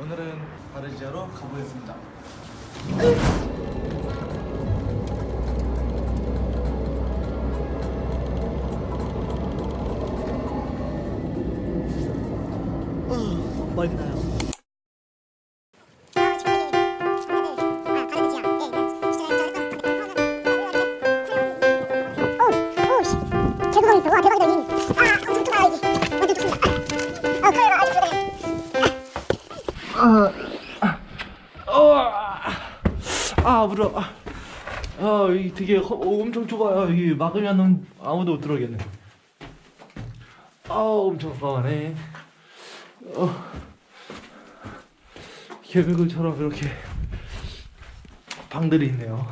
오늘은 바르지아로 가보겠습니다. 물어. 아, 아, 이 되게 허- 어, 엄청 좁아요. 이 막으면은 아무도 못 들어오겠네. 아, 엄청 가까워네. 어, 계획을처럼 이렇게 방들이 있네요.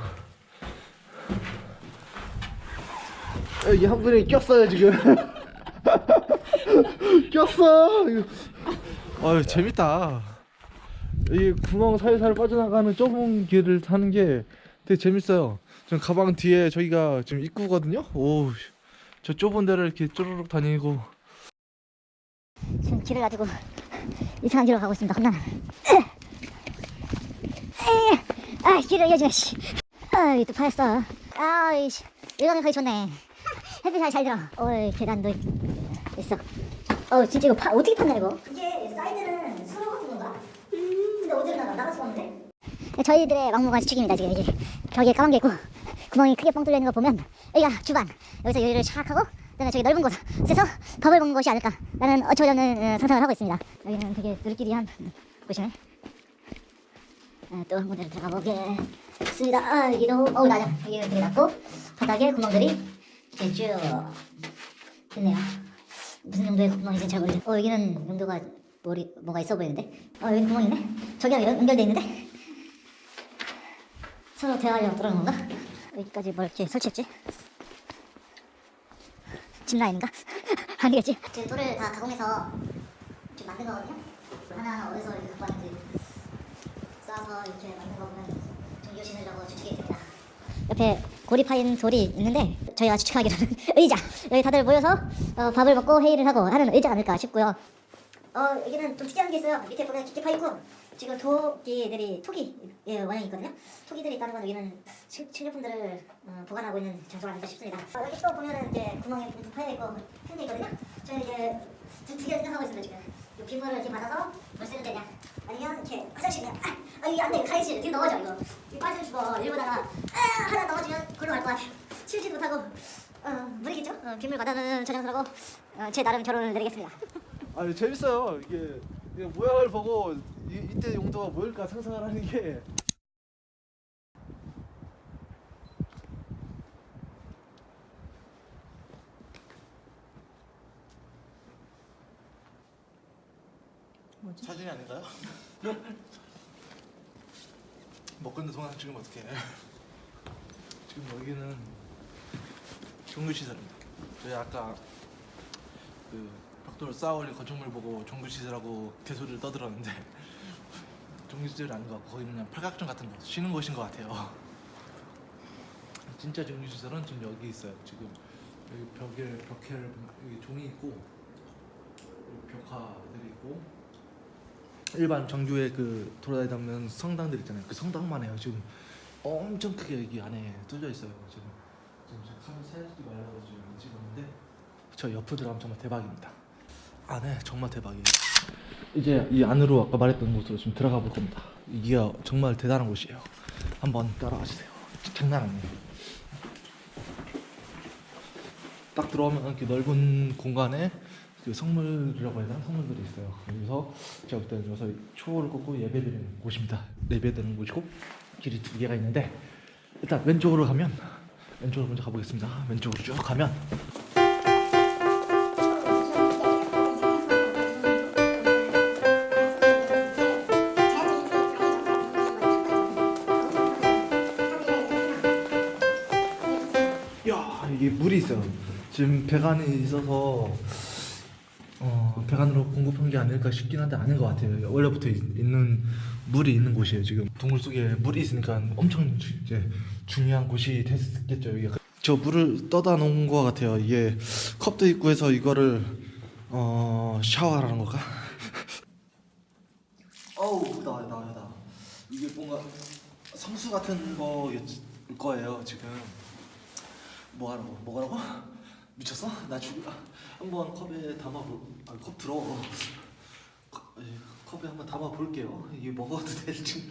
여기 한 분이 꼈어요 지금. 꼈어. 아유 재밌다. 이 구멍 사이사이 빠져나가는 좁은 길을 타는 게 되게 재밌어요. 지금 가방 뒤에 저희가 지금 입구거든요. 오, 저 좁은 데를 이렇게 쪼르륵 다니고. 지금 길을 가지고 이상한 길로 가고 있습니다. 겁나. 아, 길을 이어지네. 씨. 아, 이또 파였어. 아, 이씨. 일광이 가기 좋네. 햇빛이 잘 들어. 어이, 계단도 있- 있어. 어, 진짜 이거 파, 어떻게 팠냐 이거? 이게 사이드는 수로 같은 건가? 음, 근데 어디로 나가? 나갈 수가 없는데? 저희들의 막무가 수칙입니다 지금 이게. 벽에 까만 게 있고 구멍이 크게 뻥 뚫려 있는 거 보면 여기가 주방. 여기서 요리를 샥 하고 그다음에 저기 넓은 곳에서 밥을 먹는 것이 아닐까라는 어처구니없는 어, 상상을 하고 있습니다. 여기는 되게 느끼리 한 곳이네. 어, 또한 군데 들어가 보겠습니다. 아 여기도 어우 낮아 여기는 되게 낮고 바닥에 구멍들이 이렇게 쭉 있네요. 무슨 용도의 구멍인지 잘 모르겠어 어 여기는 용도가 뭐리, 뭐가 있어 보이는데? 어 여기 구멍 있네. 저기랑 연- 연결돼 있는데 서로 대화하려고 그러는 건가? 여기까지 뭘 이렇게 설치했지? 집 라인인가? 아니겠지? 지금 돌을 다 가공해서 지금 만든 거거든요? 하나하나 어디서 이렇게 갖고 왔는지 쌓아서 이렇게 만든 거 보면 종교 신으려고 추측이 됩니다 옆에 고리 파인 돌이 있는데 저희가 추측하기로는 의자 여기 다들 모여서 어, 밥을 먹고 회의를 하고 하는 의자 아닐까 싶고요 어 여기는 좀 특이한 게 있어요 밑에 보면 깊게 파 있고 지금 토끼들이 토끼 예, 원형이 있거든요. 토끼들이 있다는 건 여기는 식, 식료품들을 어, 보관하고 있는 장소가 아닐까 싶습니다. 어, 여기 또 보면은 이제 구멍이 좀 파여 있고 팬도 있거든요. 저는 이제 두, 두 개를 생각하고 있습니다 지금. 이 빗물을 이렇게 받아서 물 쓰는 데냐 아니면 이렇게 화장실이냐. 아, 아 이게 안돼. 가위질 뒤로 넘어져 이거. 이 빠지면 죽어 이러다가 아 하나 넘어지면 글로 갈 것 같아요. 치우지도 못하고 어 물이겠죠? 어, 빗물 받아는 저장소라고 어, 제 나름 결론을 내리겠습니다. 아, 재밌어요. 이게, 이게 모양을 보고 이, 이때 용도가 뭘까 상상을 하는 게. 뭐지? 사진이 아닌가요? 먹고 있는 동안 지금 어떻게 해? 지금 여기는 종교시설입니다. 저희 아까 그 벽돌 쌓아올린 건축물 보고 종교시설하고 개소리를 떠들었는데 종교시설이 아닌 것 같고 거기는 그냥 팔각정 같은 거 쉬는 곳인 것 같아요. 진짜 종교시설은 지금 여기 있어요. 지금 여기 벽에 벽에를 여기 종이 있고 여기 벽화들이 있고 일반 정규의 그 돌아다니는 성당들 있잖아요. 그 성당만 해요. 지금 엄청 크게 여기 안에 뚫려 있어요. 지금 지금 제가 카메라 사야지 말라고 지금 찍었는데 저 옆으로 들어가면 정말 대박입니다. 안에 정말 대박이에요. 이제 이 안으로 아까 말했던 곳으로 지금 들어가 볼 겁니다. 이게 정말 대단한 곳이에요. 한번 따라와 주세요. 장난 아니에요. 딱 들어오면 이렇게 넓은 공간에 그 성물이라고 해야 되나? 성물들이 있어요. 여기서 제가 그때 여기서 초를 꽂고 예배드리는 곳입니다. 예배드리는 곳이고 길이 두 개가 있는데 일단 왼쪽으로 가면 왼쪽으로 먼저 가보겠습니다. 왼쪽으로 쭉 가면 있어요. 지금 배관이 있어서 어, 배관으로 공급한 게 아닐까 싶긴 한데 아닌 것 같아요. 원래부터 있, 는 물이 있는 곳이에요. 지금 동굴 속에 물이 있으니까 엄청 주, 이제 중요한 곳이 됐겠죠. 여기가. 저 물을 떠다 놓은 것 같아요. 이게 컵도 있고 해서 이거를 어 샤워하라는 걸까? 어우 나나나 이게 뭔가 성수 같은 거일 거예요 지금 뭐 하라고 뭐라고 미쳤어? 나죽 한번 컵에 담아볼 들어 컵, 에, 컵에 한번 담아 볼게요 이게 먹어도 될지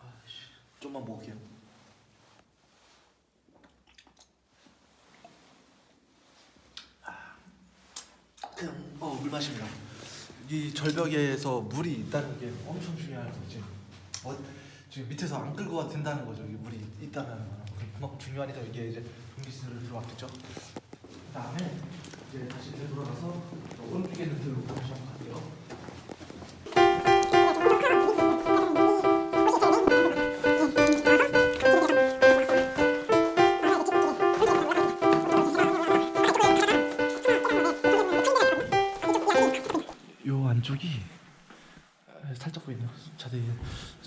아이씨, 좀만 먹을게요. 그냥 어 물 마십니다. 이 절벽에서 물이 있다는 게 엄청 중요한 거지. 어, 지금 밑에서 안 끌고 된다는 거죠. 이 물이 있다는 거는 그만큼 중요하니까 이게 이제 분기수를 들어왔겠죠. 그다음에 이제 다시 되돌아가서 저 오른쪽에 있는 들로 한번 갈게요. 요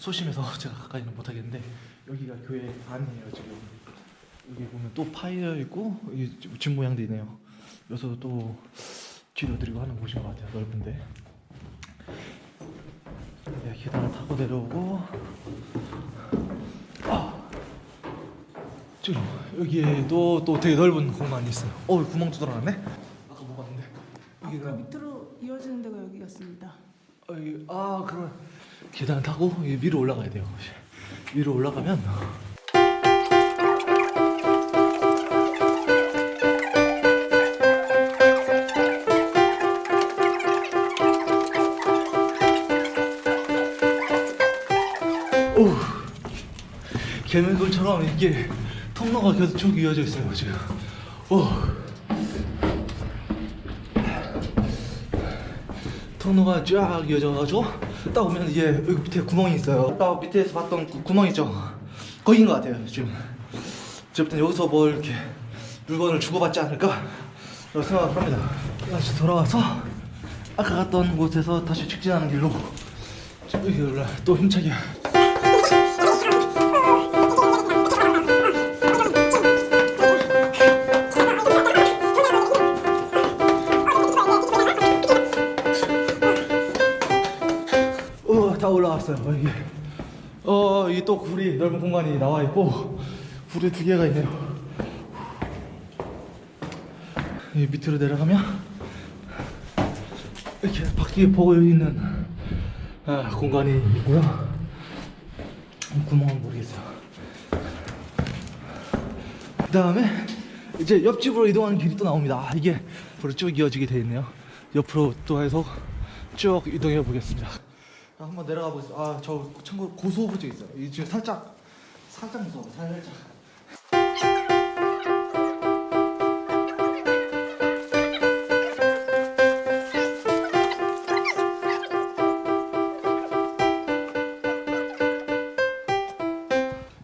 소심해서 제가 가까이는 못하겠는데 여기가 교회 안이에요 지금. 여기 보면 또 파여 있고 집 모양도 있네요. 여기서 또 기도드리고 하는 곳인 것 같아요. 넓은데. 네, 계단을 타고 내려오고 아, 지금 여기에도 또 되게 넓은 공간이 있어요. 어 구멍 뚫어놨네. 아까 못 봤는데 아까 밑으로 이어지는 데가 여기였습니다. 어, 이- 아 그럼 계단 타고 이 위로 올라가야 돼요. 위로 올라가면 오 개미굴처럼 이게 통로가 계속 쭉 이어져 있어요 지금. 오. 통로가 쫙 이어져가지고 딱 보면 이게 여기 밑에 구멍이 있어요. 아까 밑에서 봤던 그 구멍 있죠? 거기인 것 같아요 지금. 이제부터 여기서 뭘 이렇게 물건을 주고받지 않을까 생각을 합니다. 다시 돌아와서 아까 갔던 곳에서 다시 직진하는 길로 여기 올라 또 힘차게. 올라왔어요. 어, 이게 어, 이게 또 굴이 넓은 공간이 나와 있고 굴이 두 개가 있네요. 이 밑으로 내려가면 이렇게 바퀴 보고 있는 아, 공간이 있고요. 구멍은 모르겠어요. 그 다음에 이제 옆집으로 이동하는 길이 또 나옵니다. 이게 앞으로 쭉 이어지게 되어 있네요. 옆으로 또 해서 쭉 이동해 보겠습니다. 아, 한번 내려가 보겠습니다. 아, 저 참고로 고소부지 있어요. 이 지금 살짝 살짝 무서워. 살짝.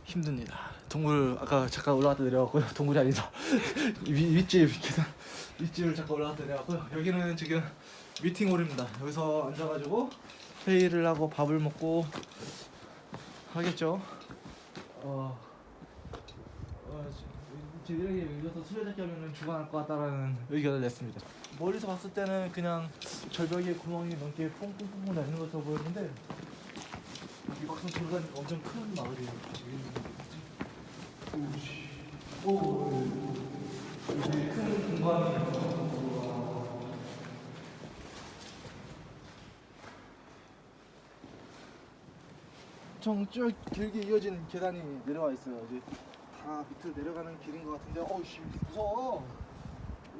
힘듭니다. 동굴 아까 잠깐 올라갔다 내려왔고요. 동굴이 아니다. 위, 윗집 계단 윗집을 잠깐 올라갔다 내려왔고요. 여기는 지금 미팅홀입니다. 여기서 앉아가지고 회의를 하고 밥을 먹고 하겠죠. 어, 어 지- 이렇게 여기서 수레잡기 하면은 죽어날 것 같다라는 의견을 냈습니다. 멀리서 봤을 때는 그냥 절벽에 구멍이 넘게 뽕뽕뽕 나는 것처럼 보였는데 이 막상 돌아다니까 엄청 큰 마을이에요. 오, 오, 이렇게 큰 공간이. 엄청 쭉 길게 이어진 계단이 내려와 있어요. 이제 다 밑으로 내려가는 길인 것 같은데, 어우씨 무서워.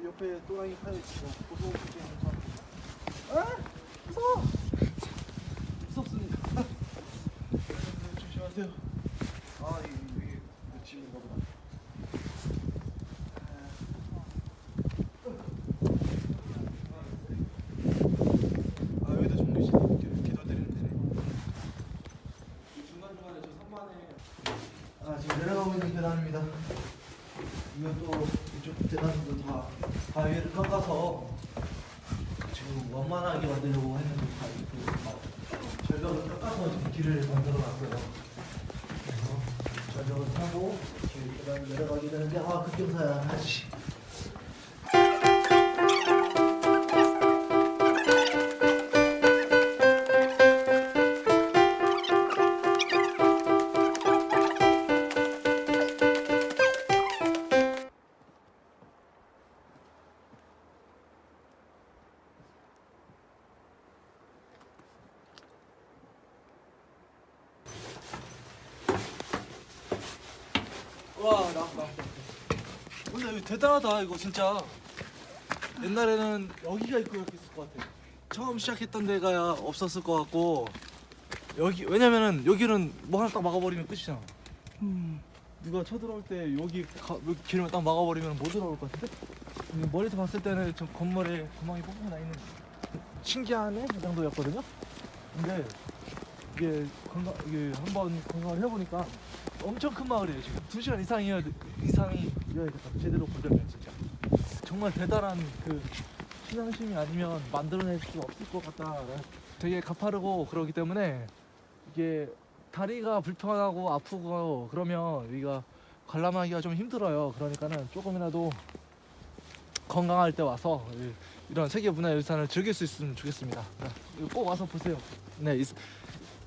이 옆에 또랑이 파여 있어. 고소한 게 엄청. 아, 무서워. 무섭습니다. 조심하세요. 아, 이게, 이게 집인가 보다. 아, 여기도 종교실 이렇게 기도드리는 데네. 중간중간에 저 산만에 아 지금 내려가고 있는 계단입니다 이것도 이쪽 계단도 다 바위를 깎아서 지금 원만하게 만들려고 했는데 막 절벽을 깎아서 길을 만들어 놨어요. 그래서 자전거 타고 이렇게 내려가게 되는데 아 급경사야. 아씨 대단하다 이거 진짜. 옛날에는 여기가 있고 여기 있을 것 같아 처음 시작했던 데가 없었을 것 같고 여기 왜냐면은 여기는 뭐 하나 딱 막아버리면 끝이잖아. 음. 누가 쳐들어올 때 여기 가, 여기 길을 딱 막아버리면 못 들어올 것 같은데? 음, 멀리서 봤을 때는 좀 건물에 구멍이 뻥뻥 나 있는 신기하네 그 정도였거든요? 근데 이게 건강 이게 한번 건강을 해보니까 엄청 큰 마을이에요 지금. 2 시간 이상이어야 이상이 이어야겠다 제대로 보려면 진짜. 정말 대단한 그 신앙심이 아니면 만들어낼 수 없을 것 같다. 되게 가파르고 그러기 때문에 이게 다리가 불편하고 아프고 그러면 여기가 관람하기가 좀 힘들어요. 그러니까는 조금이라도 건강할 때 와서 이- 이런 세계 문화 유산을 즐길 수 있으면 좋겠습니다. 꼭 와서 보세요. 네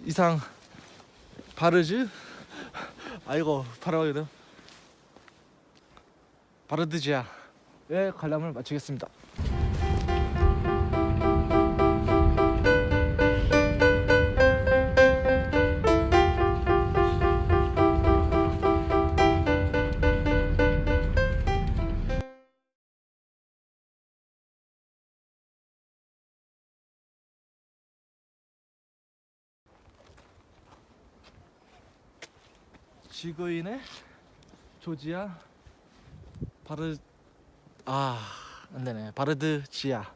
이, 이상 바르즈 아이고 바라거든 바르드지아의 관람을 마치겠습니다 지구인의 조지아 바르 아 안되네. 바르드지아